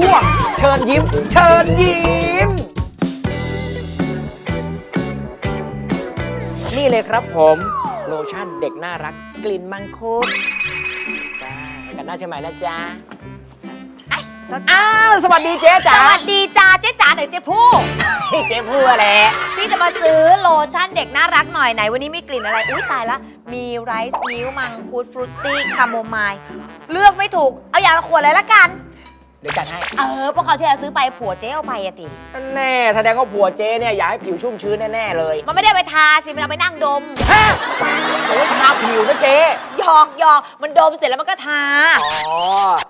ช่วง เชิญยิ้ม เชิญยิ้ม นี่เลยครับผมโลชั่นเด็กน่ารักกลิ่นมังคุดจ้าเห็นกันหน้าใช่ไหมนะจ๊ะอ้าวสวัสดีเจ๊สจ๋าวัสดีจ้าเจ๊จ๋าไหนเจ๊ผู้ที่เจ๊พูดแหละพี่จะมาซื้อโลชั่นเด็กน่ารักหน่อยไหน วันนี้มีกลิ่นอะไร อุ้ยตายละ มีไรซ์มิลมังคุดฟรุตตี้คาโมไมล์เลือกไม่ถูก เอาอย่างละขวดเลยละกัน เดี๋ยวจัดให้เออพวกเขาวที่เราซื้อไปผัวเจ๊เอาไปอะสิ แน่แสดงว่าผัวเจ๊เนี่ยอยากให้ผิวชุ่มชื้นแน่ ๆ เลยมันไม่ได้ไปทาสิมันเอาไปนั่งดม ฮะโอ้ยทาผิวนะเจ๊ หยอกหยอกมันดมเสร็จแล้วมันก็ทา อ๋อ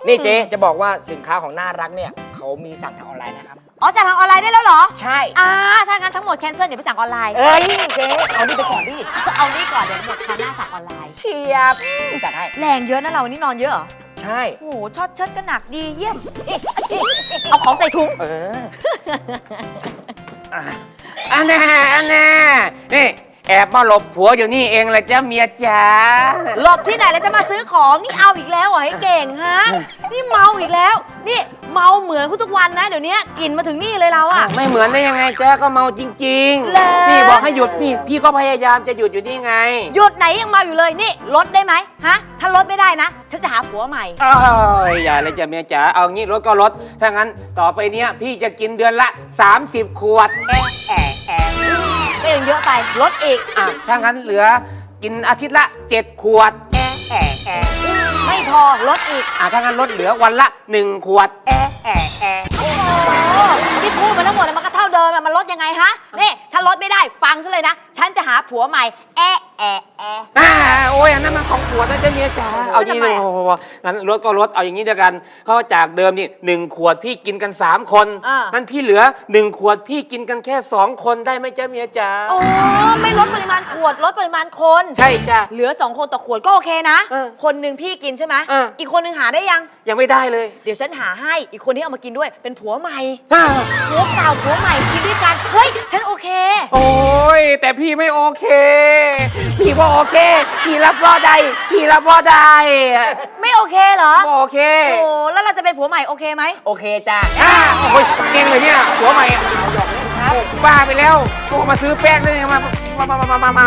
นี่เจ๊จะบอกว่าสินค้าของน่ารักเนี่ย เขามีสั่งทางออนไลน์นะครับ อ๋อสั่งทางออนไลน์ได้แล้วเหรอ ใช่ อ่า ถ้างั้นทั้งหมดแคนเซิลเดี๋ยวไปสั่งออนไลน์ เอ้ยเจ๊เอานี่ไปก่อนดิเอานี่ก่อนเดี๋ยวหมดคราวหน้าสั่งออนไลน์ เชียบจัดให้ แรงเยอะนะเราวันนี้นอนเยอะเหรอ ใช่ โอ้โหช็อตเชิดก็หนักดีเยี่ยม เอาของใส่ถุง เออ อะอันแน่อันแน่นี่ แอบมาหลบผัวอยู่นี่เองเลยจ้าเมียจ๋าหลบที่ไหนแล้วจะมาซื้อของนี่เอาอีกแล้วเหรอให้เก่งฮะนี่เมาอีกแล้ว นี่เมาเหมือนคุณทุกวันนะ เดี๋ยวนี้กลิ่นมาถึงนี่เลยเราอะ ไม่เหมือนได้ยังไงแจ๊ก็เมาจริงเหรอนี่บอกให้หยุดนี่พี่ก็พยายามจะหยุดอยู่นี่ไงหยุดไหนยังเมาอยู่เลยนี่ลดได้ไหมฮะถ้าลดไม่ได้นะฉันจะหาผัวใหม่ เอ้ยอย่าเลยจ้ะเมียจ๋าเอางี้ลดก็ลดถ้างั้นต่อไปเนี้ยพี่จะกินเดือนละ 30 ขวดแอะแอะแอะ ก็ยังเยอะไปลดอีกอะถ้างั้นเหลือกินอาทิตย์ละ 7 ขวด แอะแอะแอะไม่พอลดอีกอะถ้างั้นลดเหลือวันละ 1 ขวด แอะแอะแอะโอ้โหที่พูดมาทั้งหมดน่ะมันก็เท่าเดิมอะมันลดยังไงฮะนี่ถ้า ลดไม่ได้ ฟังฉันเลยนะ ฉันจะหาผัวใหม่ แอะแอะแอะ อ่าโอ้ยอันนั้นมันของขวดนะจ๊ะเมียจ๋าเอาอย่างนี้ทำไมอะโอ้โหงั้นลดก็ลดเอาอย่างนี้เดียวกันเพราะว่าจากเดิมนี่หนึ่งขวดพี่กินกัน3คนอ่านั่นพี่เหลือ1ขวดพี่กินกันแค่2คนได้ไหมจ๊ะเมียจ๋าโอ้ไม่ลดปริมาณขวดลดปริมาณคน ใช่จ้ะ เหลือสองคนต่อขวดก็โอเคนะ เออคนหนึ่งพี่กินใช่ไหมเอออีกคนหนึ่งหาได้ยัง ยังไม่ได้เลยเดี๋ยวฉันหาให้ อีกคนที่เอามากินด้วย เป็นผัวใหม่ อ่าผัวเก่าผัวใหม่ ฉันโอเค โอ้ยแต่พี่ไม่โอเค พี่ว่าโอเค พี่รับรอได้พี่รับรอได้ไม่โอเคเหรอโอเคโอ้แล้วเราจะเป็นผัวใหม่โอเคไหมโอเคจ้าอ่าโอ้ยเก่งเลยเนี่ยหัวใหม่เอาหยอกเล่นครับบ้าไปแล้วโอ้มาซื้อแป้งได้ยังมามามามามามา